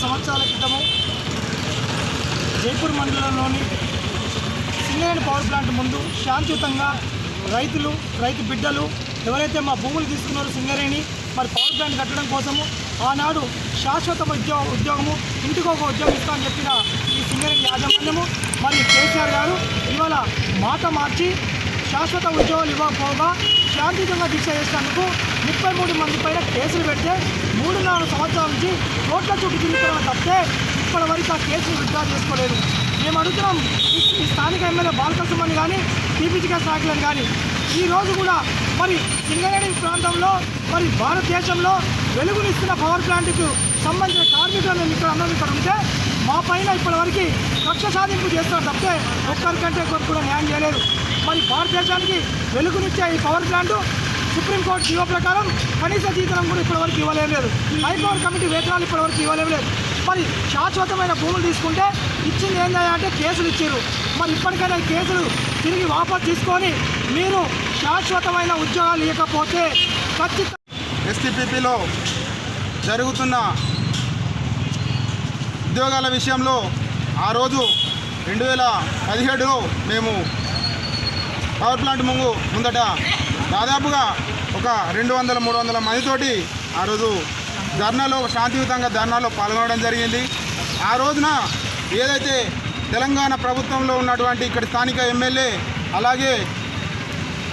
సంవత్సరాల క్రితము జైపూర్ మండలంలోని సింగరేణి పవర్ ప్లాంట్ ముందు శాంతియుతంగా రైతులు రైతు బిడ్డలు ఎవరైతే మా భూములు తీసుకున్నారో సింగరేణి మరి పవర్ ప్లాంట్ కట్టడం కోసము ఆనాడు శాశ్వత ఉద్యోగ ఉద్యోగము ఇంటికి ఒక ఉద్యోగం ఇస్తామని చెప్పిన ఈ సింగరేణి యాజమాన్యము మరి కేసీఆర్ గారు ఇవాళ మాట మార్చి శాశ్వత ఉద్యోగాలు ఇవ్వకపోగా శాంతియుతంగా దీక్ష చేసినందుకు ముప్పై మూడు మంది పైన కేసులు పెడితే మూడు నాలుగు సంవత్సరాల నుంచి కోట్ల చుట్టూ తిరుగుతున్న తప్పితే ఇప్పటి వరకు ఆ కేసులు విత్డ్రా చేసుకోలేదు. మేము అడుగుతున్నాం ఈ స్థానిక ఎమ్మెల్యే బాలకృష్ణమని కానీ టీపీజీగా నాయకులను కానీ ఈ రోజు కూడా మరి సింగరేణి ప్రాంతంలో మరి భారతదేశంలో వెలుగునిస్తున్న పవర్ ప్లాంట్కు సంబంధించిన కార్మికులను మేము ఇక్కడ అందరం ఇక్కడ ఉంటే మా పైన ఇప్పటివరకు కక్ష సాధింపు చేస్తున్నారు తప్పితే ఒక్కరికంటే ఒక్కరు కూడా న్యాయం చేయలేదు మరి భారతదేశానికి వెలుగునిచ్చే ఈ పవర్ ప్లాంట్ సుప్రీంకోర్టు జీవో ప్రకారం కనీస జీతనం కూడా ఇప్పటివరకు ఇవ్వలేం లేదు. హైకోర్టు కమిటీ వేతనాలు ఇప్పటివరకు ఇవ్వలేం లేదు. మరి శాశ్వతమైన భూములు తీసుకుంటే ఇచ్చింది ఏంటంటే అంటే కేసులు ఇచ్చారు మరి ఇప్పటికైనా కేసులు తిరిగి వాపసు తీసుకొని మీరు శాశ్వతమైన ఉద్యోగాలు ఇవ్వకపోతే ఖచ్చితంగా ఎస్టీపీపీలో జరుగుతున్న ఉద్యోగాల విషయంలో ఆ రోజు రెండు వేల పదిహేడులో మేము పవర్ ప్లాంట్ ముందు ముందట దాదాపుగా ఒక రెండు వందల మూడు వందల మందితోటి ఆ రోజు ధర్నాలో శాంతియుతంగా ధర్నాలో పాల్గొనడం జరిగింది. ఆ రోజున ఏదైతే తెలంగాణ ప్రభుత్వంలో ఉన్నటువంటి ఇక్కడ స్థానిక ఎమ్మెల్యే అలాగే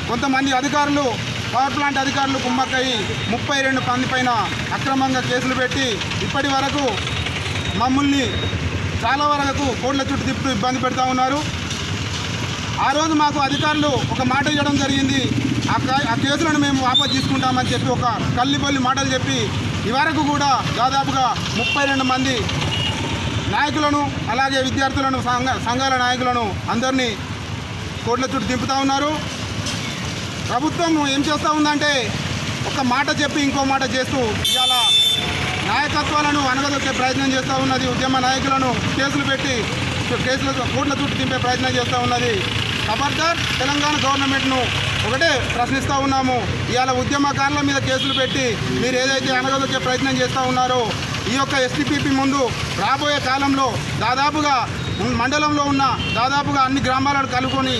కొంతమంది అధికారులు పవర్ ప్లాంట్ అధికారులు కుమ్మక్కయ్యి ముప్పై రెండు మంది పైన అక్రమంగా కేసులు పెట్టి ఇప్పటి వరకు మమ్మల్ని చాలా వరకు కోట్ల చుట్టూ తిప్పుతూ ఇబ్బంది పెడతా ఉన్నారు. ఆ రోజు మాకు అధికారులు ఒక మాట ఇవ్వడం జరిగింది. ఆ కేసులను మేము వాపసు తీసుకుంటామని చెప్పి ఒక కల్లిపల్లి మాటలు చెప్పి ఇవరకు వరకు కూడా దాదాపుగా ముప్పై రెండు మంది నాయకులను అలాగే విద్యార్థులను సంఘ సంఘాల నాయకులను అందరినీ కోట్ల చుట్టూ దింపుతూ ఉన్నారు. ప్రభుత్వం ఏం చేస్తూ ఉందంటే ఒక మాట చెప్పి ఇంకో మాట చేస్తూ ఇవాళ నాయకత్వాలను అనగదొక్కే ప్రయత్నం చేస్తూ ఉన్నది. ఉద్యమ నాయకులను కేసులు పెట్టి కేసులు కోట్ల చుట్టూ దింపే ప్రయత్నం చేస్తూ ఉన్నది. ఖబర్దార్ తెలంగాణ గవర్నమెంట్ను ఒకటే ప్రశ్నిస్తూ ఉన్నాము. ఇవాళ ఉద్యమకారుల మీద కేసులు పెట్టి మీరు ఏదైతే అనగదొక్కే ప్రయత్నం చేస్తూ ఉన్నారో ఈ యొక్క ఎస్టీపీపీ ముందు రాబోయే కాలంలో దాదాపుగా మండలంలో ఉన్న దాదాపుగా అన్ని గ్రామాలను కలుపుకొని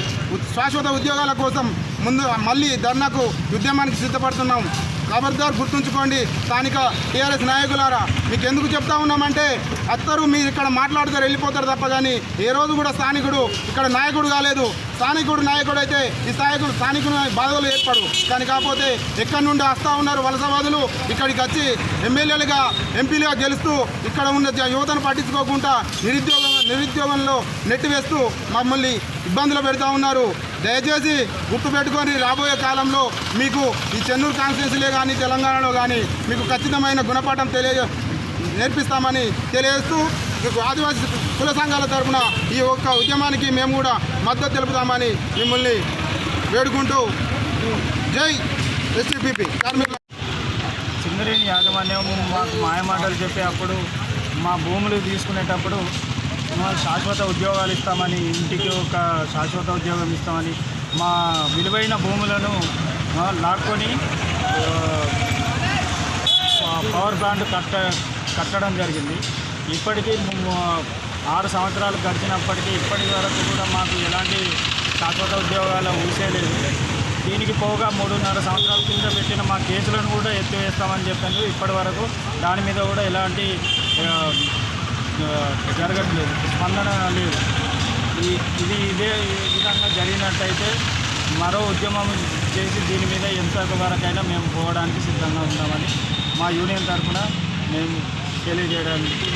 శాశ్వత ఉద్యోగాల కోసం ముందు మళ్ళీ ధర్నాకు ఉద్యమానికి సిద్ధపడుతున్నాం. ఖబర్దార్ గుర్తుంచుకోండి. స్థానిక టీఆర్ఎస్ నాయకులారా మీకు ఎందుకు చెప్తా ఉన్నామంటే అత్తరు మీరు ఇక్కడ మాట్లాడుతారు వెళ్ళిపోతారు తప్ప కానీ ఏ రోజు కూడా స్థానికుడు ఇక్కడ నాయకుడు కాలేదు. స్థానికుడు నాయకుడు అయితే ఈ స్థానికుడు స్థానికుడు బాధలు ఏర్పడు. కానీ కాకపోతే ఎక్కడి నుండి వస్తూ ఉన్నారు వలసవాదులు ఇక్కడికి వచ్చి ఎమ్మెల్యేలుగా ఎంపీలుగా గెలుస్తూ ఇక్కడ ఉన్న యువతను పట్టించుకోకుండా నిరుద్యోగం నిరుద్యోగంలో నెట్టివేస్తూ మమ్మల్ని ఇబ్బందులు పెడతా ఉన్నారు. దయచేసి గుర్తుపెట్టుకొని రాబోయే కాలంలో మీకు ఈ చెన్నూరు కాన్స్టిట్యున్సీలే కానీ తెలంగాణలో కానీ మీకు ఖచ్చితమైన గుణపాఠం తెలియ నేర్పిస్తామని తెలియజేస్తూ మీకు ఆదివాసీ కుల సంఘాల తరఫున ఈ ఒక్క ఉద్యమానికి మేము కూడా మద్దతు తెలుపుతామని మిమ్మల్ని వేడుకుంటూ జై ఎస్టీపీపీ. కార్మికులు సింగరేణి యాజమాన్యం మాకు మాయమాటలు చెప్పి అప్పుడు మా భూములు తీసుకునేటప్పుడు శాశ్వత ఉద్యోగాలు ఇస్తామని ఇంటికి ఒక శాశ్వత ఉద్యోగం ఇస్తామని మా విలువైన భూములను లాక్కొని పవర్ ప్లాంట్ కట్ట కట్టడం జరిగింది. ఇప్పటికీ ఆరు సంవత్సరాలు గడిచినప్పటికీ ఇప్పటి వరకు కూడా మాకు ఎలాంటి శాశ్వత ఉద్యోగాలు ఊసేలేదు దీనికి పోగా మూడున్నర సంవత్సరాల కింద పెట్టిన మా కేసులను కూడా ఎత్తివేస్తామని చెప్పాను. ఇప్పటి వరకు దాని మీద కూడా ఎలాంటి జరగట్లేదు. స్పందన లేదు. ఈ ఇది ఇదే విధంగా జరిగినట్టయితే మరో ఉద్యమం చేసి దీని మీద ఎంత వరకైనా మేము పోవడానికి సిద్ధంగా ఉన్నామని మా యూనియన్ తరఫున మేము తెలియజేయడానికి